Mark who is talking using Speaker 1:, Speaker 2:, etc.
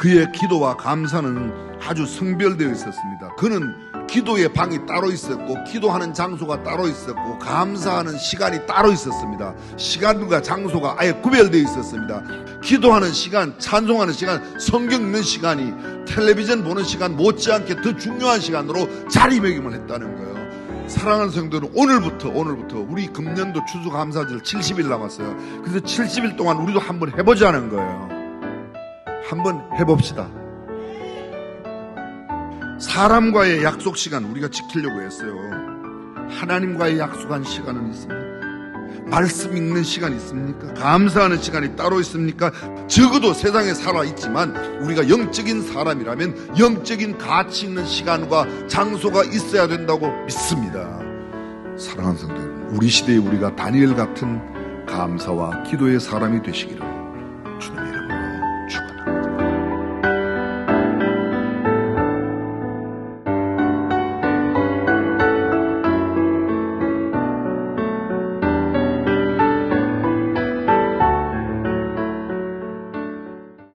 Speaker 1: 그의 기도와 감사는 아주 성별되어 있었습니다. 그는 기도의 방이 따로 있었고, 기도하는 장소가 따로 있었고, 감사하는 시간이 따로 있었습니다. 시간과 장소가 아예 구별되어 있었습니다. 기도하는 시간, 찬송하는 시간, 성경 읽는 시간이 텔레비전 보는 시간 못지않게 더 중요한 시간으로 자리매김을 했다는 거예요. 사랑하는 성도는 오늘부터 오늘부터 우리 금년도 추수감사절 70일 남았어요. 그래서 70일 동안 우리도 한번 해보자는 거예요. 한번 해봅시다. 사람과의 약속 시간 우리가 지키려고 했어요. 하나님과의 약속한 시간은 있습니까? 말씀 읽는 시간 있습니까? 감사하는 시간이 따로 있습니까? 적어도 세상에 살아 있지만 우리가 영적인 사람이라면 영적인 가치 있는 시간과 장소가 있어야 된다고 믿습니다. 사랑하는 성도 여러분, 우리 시대에 우리가 다니엘 같은 감사와 기도의 사람이 되시기를